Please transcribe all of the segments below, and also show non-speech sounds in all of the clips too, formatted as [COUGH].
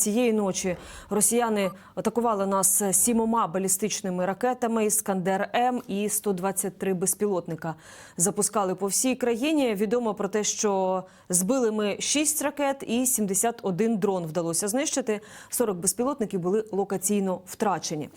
Цієї ночі росіяни атакували нас сімома балістичними ракетами Іскандер М і 123 безпілотника. Запускали по всій країні. Відомо про те, що збили ми 6 ракет і 71 дрон вдалося знищити. 40 безпілотників були локаційно втрачені.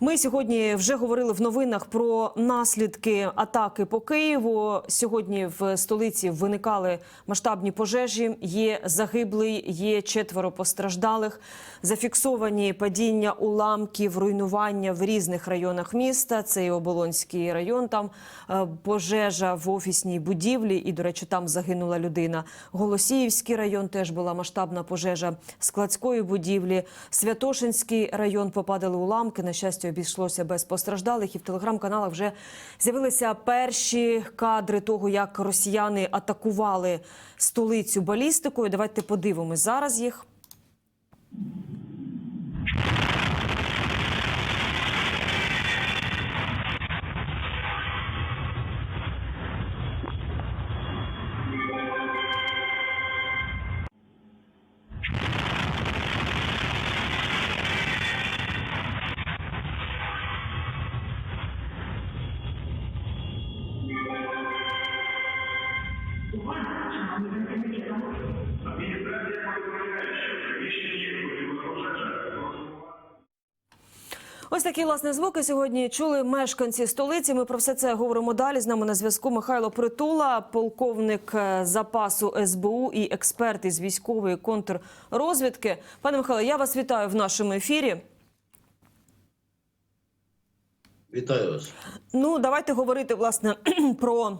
Ми сьогодні вже говорили в новинах про наслідки атаки по Києву. Сьогодні в столиці виникали масштабні пожежі. Є загиблий, є четверо постраждалих. Зафіксовані падіння уламків, руйнування в різних районах міста. Це і Оболонський район. Там е, пожежа в офісній будівлі, і, до речі, там загинула людина. Голосіївський район теж була масштабна пожежа складської будівлі. Святошинський район попадали уламки. На щастя, обійшлося без постраждалих. І в телеграм-каналах вже з'явилися перші кадри того, як росіяни атакували столицю балістикою. Давайте подивимось зараз їх. Mm-hmm. Ось такі власне звуки сьогодні чули мешканці столиці. Ми про все це говоримо далі. З нами на зв'язку Михайло Притула, полковник е, запасу СБУ і експерт із військової контррозвідки. Пане Михайло, я вас вітаю в нашому ефірі. Вітаю вас. Ну, давайте говорити власне [CLEARS THROAT] про.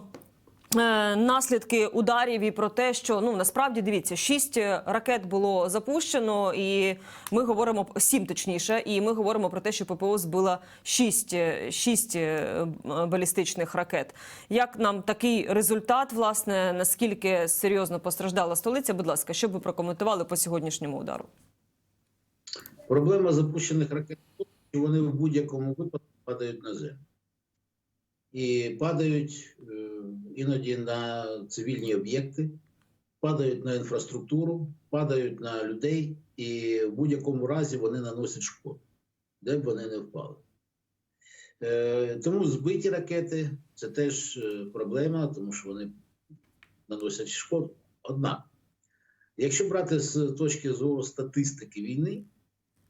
Е, Наслідки ударів і про те, що ну насправді дивіться, шість ракет було запущено, і ми говоримо сім точніше, і ми говоримо про те, що ППО збила шість, е, шість е, балістичних ракет. Як нам такий результат, власне, наскільки серйозно постраждала столиця? Будь ласка, що ви прокоментували по сьогоднішньому удару? Проблема запущених ракет, що вони в будь-якому випадку падають на землю. І падають е, іноді на цивільні об'єкти, падають на інфраструктуру, падають на людей, і в будь-якому разі вони наносять шкоду, де б вони не впали. Е, Тому збиті ракети це теж е, проблема, тому що вони наносять шкоду. Однак, якщо брати з точки зору статистики війни,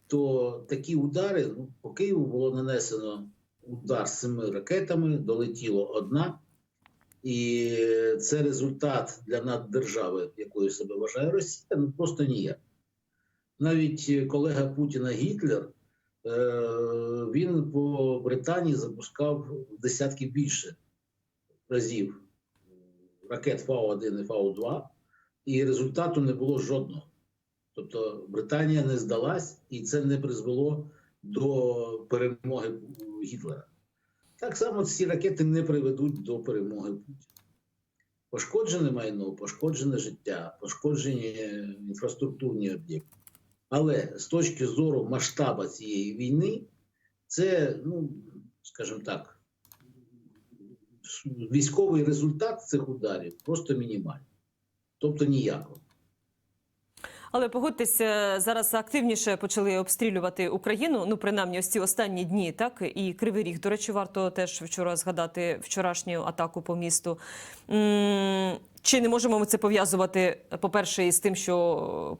то такі удари ну, по Києву було нанесено удар з семи ракетами, долетіло одна, і це результат для наддержави, якою себе вважає Росія, ну просто ніяк. Навіть колега Путіна Гітлер е, він по Британії запускав в десятки більше разів ракет Фау-1 і Фау-2, і результату не було жодного. Тобто Британія не здалась, і це не призвело до перемоги Гітлера. Так само ці ракети не приведуть до перемоги Путіна. Пошкоджене майно, пошкоджене життя, пошкоджені інфраструктурні об'єкти. Але з точки зору масштабу цієї війни, це, ну, скажімо так, військовий результат цих ударів просто мінімальний. Тобто ніякого. Але погодьтеся, зараз активніше почали обстрілювати Україну. Ну, принаймні, ось ці останні дні, так і Кривий Ріг. До речі, варто теж вчора згадати вчорашню атаку по місту. Чи не можемо ми це пов'язувати, по-перше, із тим, що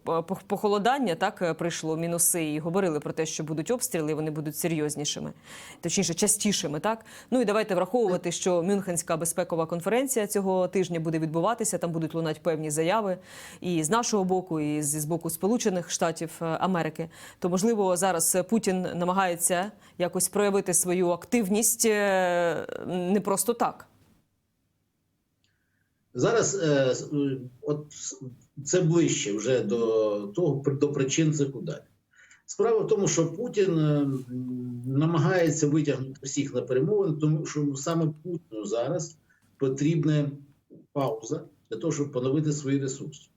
похолодання так прийшло мінуси, і говорили про те, що будуть обстріли, вони будуть серйознішими, точніше, частішими. Так ну і давайте враховувати, що Мюнхенська безпекова конференція цього тижня буде відбуватися. Там будуть лунати певні заяви і з нашого боку, і з боку Сполучених Штатів Америки. То можливо зараз Путін намагається якось проявити свою активність не просто так. Зараз е, от це ближче вже до того до причин цих ударів. Справа в тому, що Путін е, намагається витягнути всіх на перемовини, тому що саме Путіну зараз потрібна пауза для того, щоб поновити свої ресурси.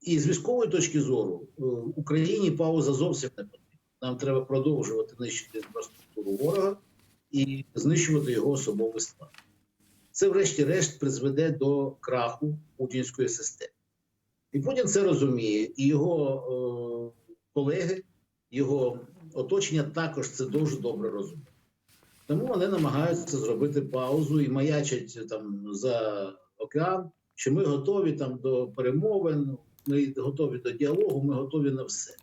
І з військової точки зору е, Україні пауза зовсім не потрібна. Нам треба продовжувати нищити інфраструктуру ворога і знищувати його особовий склад це, врешті-решт, призведе до краху путінської системи. І Путін це розуміє, і його е, колеги, його оточення також це дуже добре розуміє. Тому вони намагаються зробити паузу і маячать там за океан, що ми готові там до перемовин, ми готові до діалогу, ми готові на все.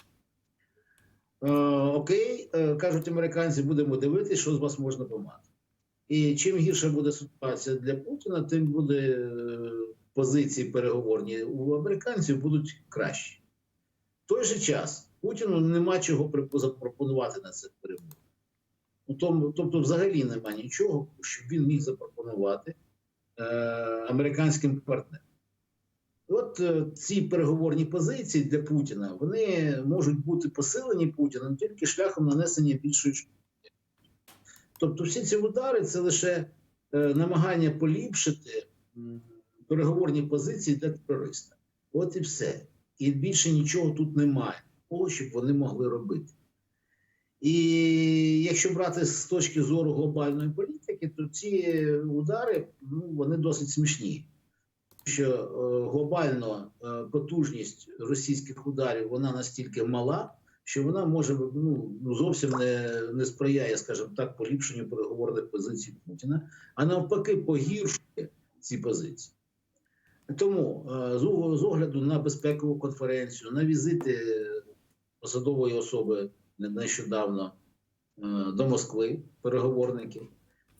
Е, окей, е, кажуть американці, будемо дивитися, що з вас можна помати. І чим гірша буде ситуація для Путіна, тим буде е, позиції переговорні у американців будуть кращі. В той же час Путіну нема чого запропонувати на цих перемовинах. Ну, тобто, взагалі нема нічого, що він міг запропонувати е, американським партнерам. От е, ці переговорні позиції для Путіна вони можуть бути посилені Путіним тільки шляхом нанесення більшої. Тобто, всі ці удари це лише е, намагання поліпшити переговорні позиції для терориста. От і все. І більше нічого тут немає, того, щоб вони могли робити. І якщо брати з точки зору глобальної політики, то ці удари ну, вони досить смішні. Що е, глобально е, потужність російських ударів вона настільки мала, що вона може ну, ну, зовсім не, не сприяє, скажімо так, поліпшенню переговорних позицій Путіна, а навпаки, погіршує ці позиції. Тому е, з огляду на безпекову конференцію, на візити посадової особи нещодавно е, до Москви, переговорників,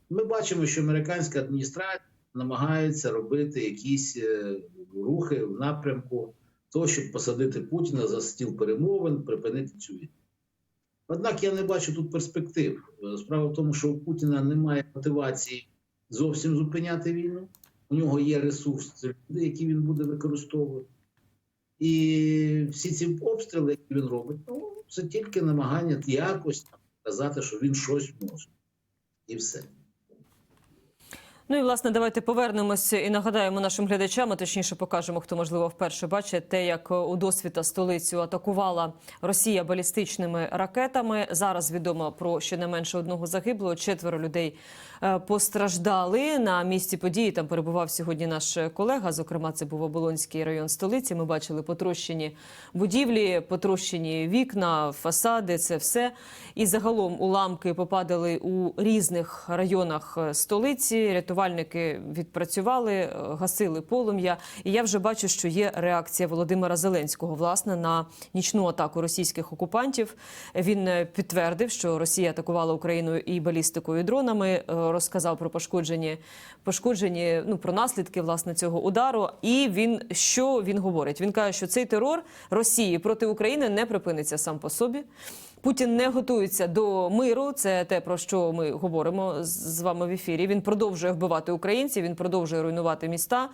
ми бачимо, що американська адміністрація намагається робити якісь е, рухи в напрямку того, щоб посадити Путіна за стіл перемовин, припинити цю війну. Однак я не бачу тут перспектив. Справа в тому, що у Путіна немає мотивації зовсім зупиняти війну. У нього є ресурс, які він буде використовувати. І всі ці обстріли, які він робить, ну, це тільки намагання якось казати, що він щось може. І все. Ну і власне, давайте повернемося і нагадаємо нашим глядачам, а точніше покажемо, хто можливо вперше бачить те, як у досвіта столицю атакувала Росія балістичними ракетами. Зараз відомо про щонайменше одного загиблого. Четверо людей е, постраждали на місці події. Там перебував сьогодні наш колега. Зокрема, це був Оболонський район столиці. Ми бачили потрощені будівлі, потрощені вікна, фасади. Це все. І загалом уламки попадали у різних районах е, столиці. Рятувальники відпрацювали, е, гасили полум'я. І я вже бачу, що є реакція Володимира Зеленського власне на нічну атаку російських окупантів. Він е, підтвердив, що Росія атакувала Україну і балістикою, і дронами. е, Розказав про пошкоджені пошкоджені ну про наслідки власне цього удару. І він що він говорить? Він каже, що цей терор Росії проти України не припиниться сам по собі. Путін не готується до миру. Це те про що ми говоримо з- вами в ефірі. Він продовжує вбивати українців. Він продовжує руйнувати міста.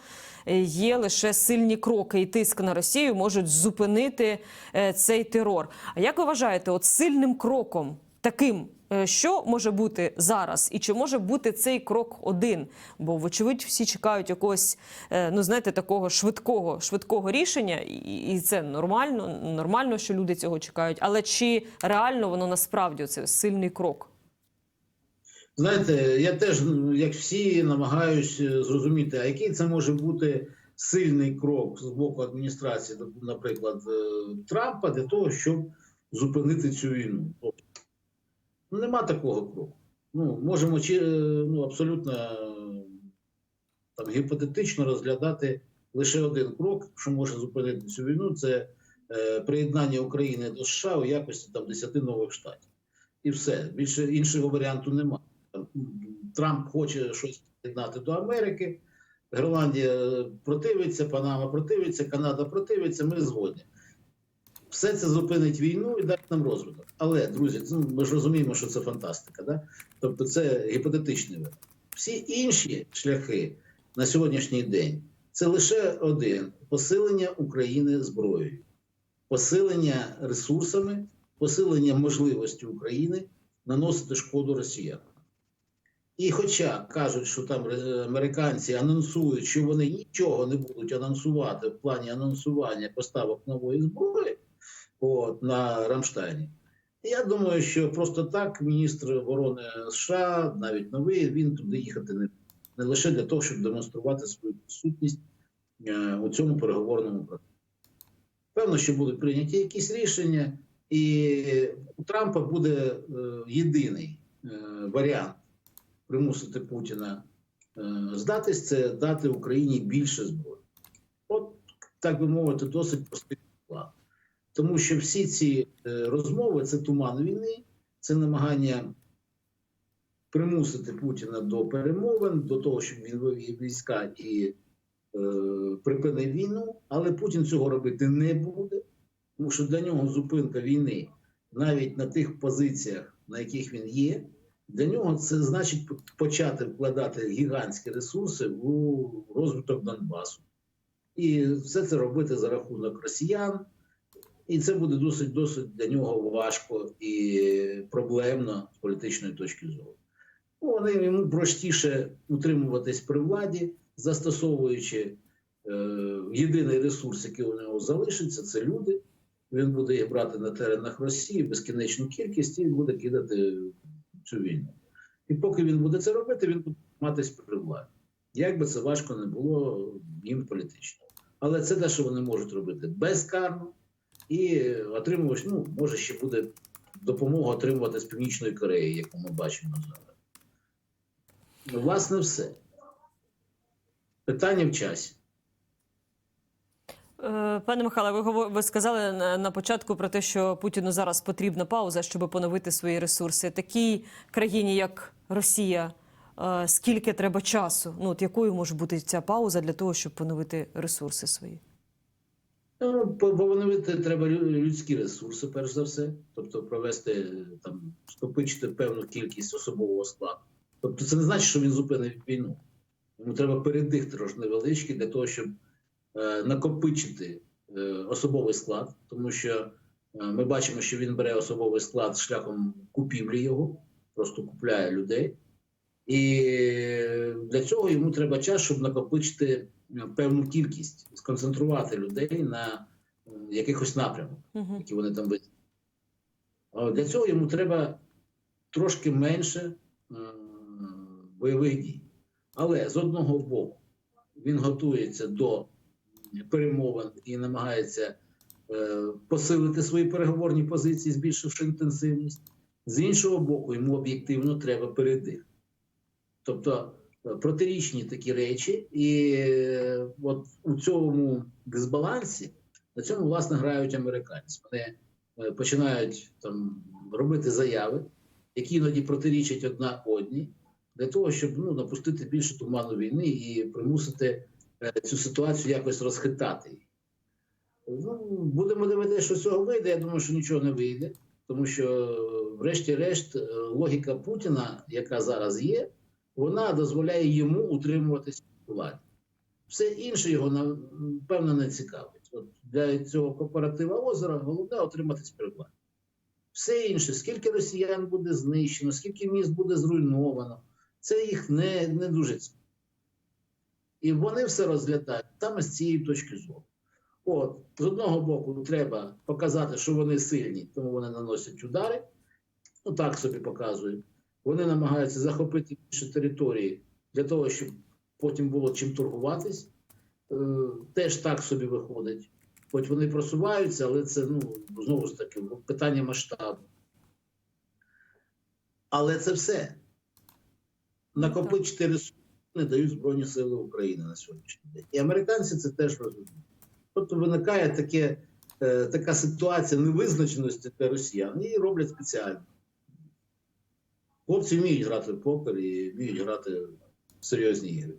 Е, Є лише сильні кроки і тиск на Росію можуть зупинити е, цей терор. А як ви вважаєте, от сильним кроком таким? Е, Що може бути зараз, і чи може бути цей крок один? Бо, вочевидь, всі чекають якогось, е, ну знаєте, такого швидкого, швидкого рішення, і, це нормально. Нормально, що люди цього чекають. Але чи реально воно насправді це сильний крок? Знаєте, я теж, ну, як всі, намагаюся зрозуміти, а який це може бути сильний крок з боку адміністрації, наприклад, е, Трампа, для того, щоб зупинити цю війну. Тобто, ну, нема такого кроку. Ну, можемо е, ну, абсолютно е, там, гіпотетично розглядати лише один крок, що може зупинити цю війну, це е, приєднання України до США у якості там 10 нових штатів. І все. Більше іншого варіанту немає. Трамп хоче щось приєднати до Америки, Гренландія противиться, Панама противиться, Канада противиться, ми згодні. Все це зупинить війну і дасть нам розвиток. Але, друзі, ну, ми ж розуміємо, що це фантастика. Да? Тобто це гіпотетичний варіант. Всі інші шляхи на сьогоднішній день це лише один: посилення України зброєю, посилення ресурсами, посилення можливості України наносити шкоду росіянам. І хоча кажуть, що там американці анонсують, що вони нічого не будуть анонсувати в плані анонсування поставок нової зброї от, на Рамштайні, я думаю, що просто так міністр оборони США, навіть новий, він туди їхати не, не лише для того, щоб демонструвати свою присутність е, у цьому переговорному процесі. Певно, що будуть прийняті якісь рішення, і у Трампа буде е, єдиний е, варіант примусити Путіна здатись це дати Україні більше зброї. От, так би мовити, досить простий план. Тому що всі ці е, розмови це туман війни, це намагання примусити Путіна до перемовин, до того, щоб він вивів війська і е, припинив війну. Але Путін цього робити не буде, тому що для нього зупинка війни навіть на тих позиціях, на яких він є, для нього це значить почати вкладати гігантські ресурси у розвиток Донбасу. І все це робити за рахунок росіян. І це буде досить досить для нього важко і проблемно з політичної точки зору. Ну, Вони йому простіше утримуватись при владі, застосовуючи е, єдиний ресурс, який у нього залишиться, це люди. Він буде їх брати на теренах Росії безкінечну кількість і буде кидати цю війну. І поки він буде це робити, він буде триматись при владі. Як би це важко не було їм політично. Але це те, що вони можуть робити безкарно і отримувати, ну, може, ще буде допомога отримувати з Північної Кореї, яку ми бачимо зараз. Ну, Власне, все. Питання в часі. Е, Пане Михайле, ви ви сказали на, на початку про те, що Путіну зараз потрібна пауза, щоб поновити свої ресурси. Такій країні, як Росія, е, скільки треба часу? Ну от якою може бути ця пауза для того, щоб поновити ресурси свої? Ну, по- поновити треба людські ресурси, перш за все, тобто провести там, скопичити певну кількість особового складу. Тобто, це не значить, що він зупинить війну. Йому треба передих трошки невеличкий для того, щоб е, накопичити е, особовий склад, тому що е, ми бачимо, що він бере особовий склад шляхом купівлі його, просто купляє людей. І для цього йому треба час, щоб накопичити е, певну кількість, сконцентрувати людей на е, якихось напрямах, Угу. які вони там визначили. А Для цього йому треба трошки менше е, бойових дій. Але з одного боку він готується до перемовин і намагається посилити свої переговорні позиції, збільшивши інтенсивність. З іншого боку, йому об'єктивно треба передих. Тобто е, протирічні такі речі, і е, от у цьому дисбалансі на цьому власне грають американці. Вони е, починають там робити заяви, які іноді протирічать одна одній, для того, щоб ну, напустити більше туману війни і примусити цю ситуацію якось розхитати. Ну, будемо дивитися, що цього вийде. Я думаю, що нічого не вийде, тому що, врешті-решт, логіка Путіна, яка зараз є, вона дозволяє йому утримуватися у владі. Все інше його напевно не цікавить. От для цього кооператива озера головне отриматись при владі. Все інше, скільки росіян буде знищено, скільки міст буде зруйновано, це їх не, не дуже цікавить. І вони все розглядають саме з цієї точки зору. От, з одного боку, треба показати, що вони сильні, тому вони наносять удари. Ну так собі показують. Вони намагаються захопити більше території для того, щоб потім було чим торгуватись. Е, теж так собі виходить. Хоч вони просуваються, але це ну, знову ж таки питання масштабу. Але це все. Накопичити ресурси не дають Збройні Сили України на сьогоднішній день. І американці це теж розуміють. Тобто виникає таке, е, така ситуація невизначеності для росіян і роблять спеціально. Хлопці вміють грати в покер і вміють грати в серйозні ігри.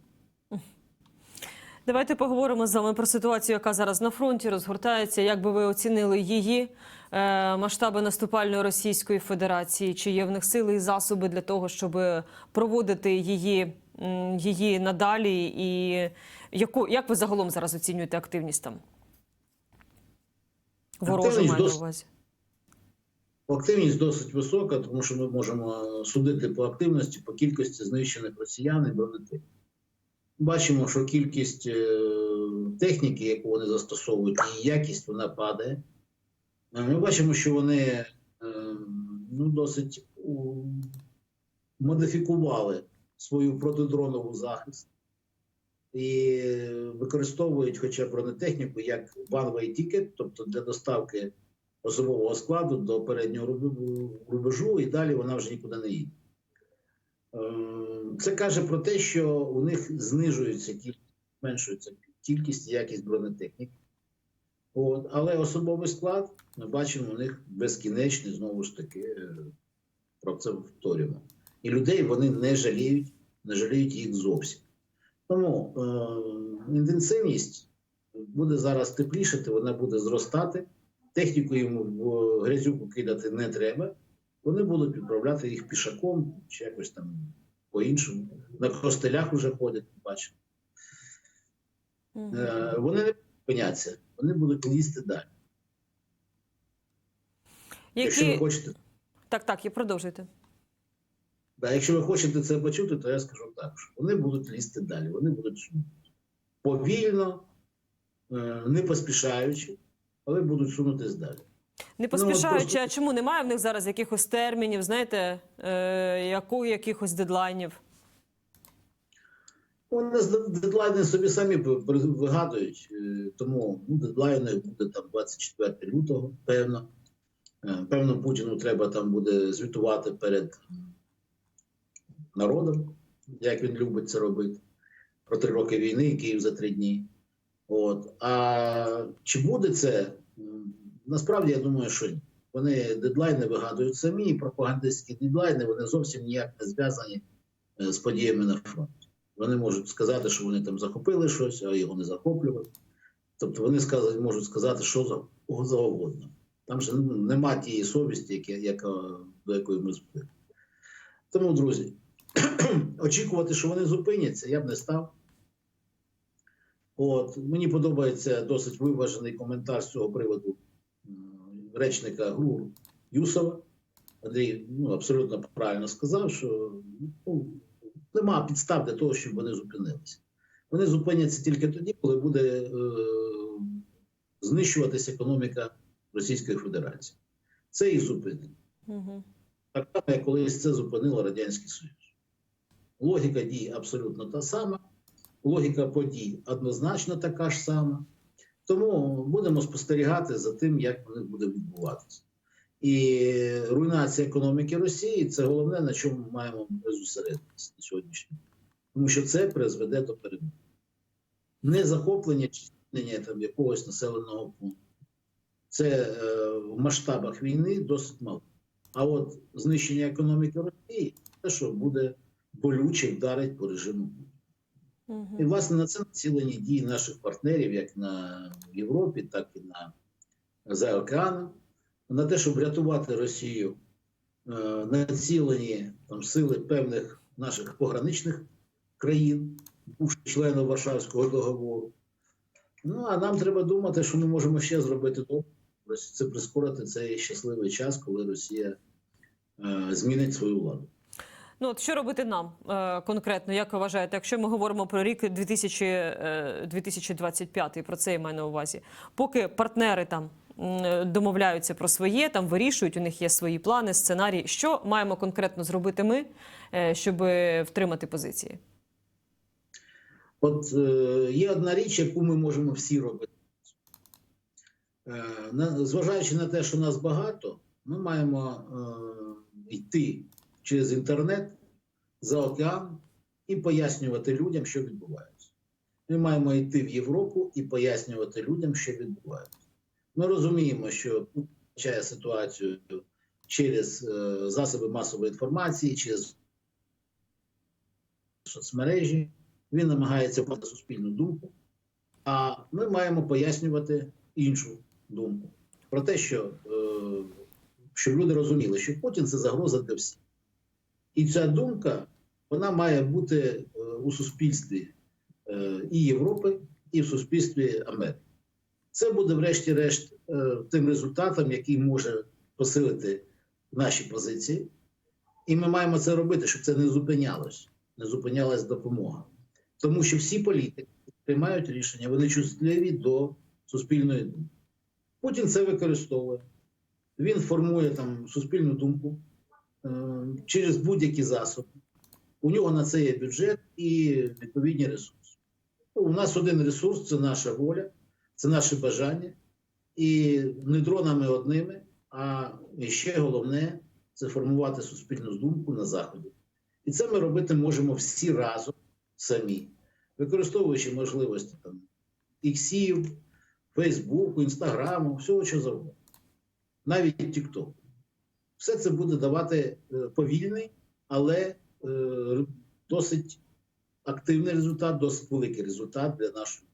Давайте поговоримо з вами про ситуацію, яка зараз на фронті розгортається. Як би ви оцінили її е, масштаби наступальної Російської Федерації? Чи є в них сили і засоби для того, щоб проводити її, її надалі? І яку як ви загалом зараз оцінюєте активність там? Ворожу маю на увазі. Активність досить висока, тому що ми можемо судити по активності, по кількості знищених росіян і бронетехніки. Бачимо, що кількість е, техніки, яку вони застосовують, і якість вона падає. Е, Ми бачимо, що вони е, ну, досить модифікували свою протидронову захист. і використовують хоча бронетехніку як one-way ticket, тобто для доставки особового складу до переднього рубежу- і далі вона вже нікуди не їде. Е, Це каже про те, що у них знижується кількість, зменшується кількість і якість бронетехніки. От, але особовий склад ми бачимо у них безкінечний, знову ж таки, е, про це повторюємо. І людей вони не жаліють, не жаліють їх зовсім. Тому е, інтенсивність буде зараз теплішати, вона буде зростати. Техніку їм в грязюку кидати не треба. Вони будуть відправляти їх пішаком чи якось там по-іншому. На костелях вже ходять, бачимо. Е, вони не зупиняться, вони будуть лізти далі. Якщо ви хочете, так, так, і продовжуйте. да, якщо ви хочете це почути, то я скажу так, що вони будуть лізти далі. Вони будуть повільно, е, не поспішаючи, але будуть сунутись далі. Не поспішаючи, просто- а чому немає в них зараз якихось термінів, знаєте, е, яку, якихось дедлайнів? Вони дедлайни собі самі вигадують, е, тому ну, дедлайною буде там 24 лютого, певно. Е, Певно, Путіну треба там буде звітувати перед народом, як він любить це робити. Про три роки війни, Київ за три дні. От. А чи буде це? Насправді я думаю, що ні. Вони дедлайни вигадують самі, пропагандистські дедлайни вони зовсім ніяк не зв'язані е, з подіями на фронті. Вони можуть сказати, що вони там захопили щось, а його не захоплювали. Тобто вони сказати, можуть сказати, що за- завгодно. Там же нема тієї совісті, яка, яка, до якої ми звикли. Тому, друзі, [CLEARS THROAT] очікувати, що вони зупиняться, я б не став. От, мені подобається досить виважений коментар з цього приводу речника ГУР Юсова. Андрій ну, абсолютно правильно сказав, що ну, нема підстав для того, щоб вони зупинилися. Вони зупиняться тільки тоді, коли буде е, знищуватися економіка Російської Федерації. Це і зупинить. Угу. Так само, як колись це зупинило Радянський Союз. Логіка дій абсолютно та сама, логіка подій однозначно така ж сама. Тому будемо спостерігати за тим, як воно буде відбуватися. І руйнація економіки Росії це головне, на чому ми маємо зосередитися на сьогоднішній. день. Тому що це призведе до перемоги. Не захоплення чи там якогось населеного пункту. Це е, в масштабах війни досить мало. А от знищення економіки Росії те, що буде болюче вдарить по режиму. Угу. І власне на це націлені дії наших партнерів, як на Європі, так і на за океаном, на те, щоб врятувати Росію, е, націлені там сили певних наших пограничних країн, бувших членів Варшавського договору. Ну а нам треба думати, що ми можемо ще зробити добре. Це прискорити цей щасливий час, коли Росія е, змінить свою владу. Ну от що робити нам е, конкретно, як ви вважаєте, якщо ми говоримо про рік 2000, е, 2025, про це я маю на увазі, поки партнери там домовляються про своє, там вирішують, у них є свої плани, сценарії. Що маємо конкретно зробити ми, е, щоб втримати позиції? От е, є одна річ, яку ми можемо всі робити. Е, зважаючи на те, що нас багато, ми маємо е, йти через інтернет за океан і пояснювати людям, що відбувається. Ми маємо йти в Європу і пояснювати людям, що відбувається. Ми розуміємо, що Путін втрачає ситуацію через е, засоби масової інформації, через соцмережі. Він намагається мати суспільну думку, а ми маємо пояснювати іншу думку про те, що е, щоб люди розуміли, що Путін це загроза для всіх. І ця думка вона має бути е, у суспільстві е, і Європи, і в суспільстві Америки. Це буде, врешті-решт, е, тим результатом, який може посилити наші позиції. І ми маємо це робити, щоб це не зупинялось, не зупинялась допомога. Тому що всі політики приймають рішення, вони чутливі до суспільної думки. Путін це використовує. Він формує там суспільну думку через будь-які засоби. У нього на це є бюджет і відповідні ресурси. У нас один ресурс це наша воля, це наше бажання. І не дронами одними, а ще головне це формувати суспільну думку на Заході. І це ми робити можемо всі разом самі, використовуючи можливості там іксів, Фейсбуку, Інстаграму, всього що завгодно, навіть Тіктоку. Все це буде давати е, повільний, але е, досить активний результат, досить великий результат для нашої.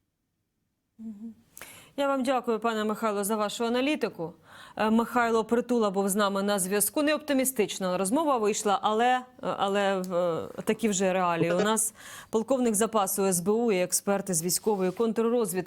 Я вам дякую, пане Михайло, за вашу аналітику. Е, Михайло Притула був з нами на зв'язку. Не оптимістична розмова вийшла, але, але такі вже реалії. У нас полковник запасу СБУ і експерти з військової контррозвідки.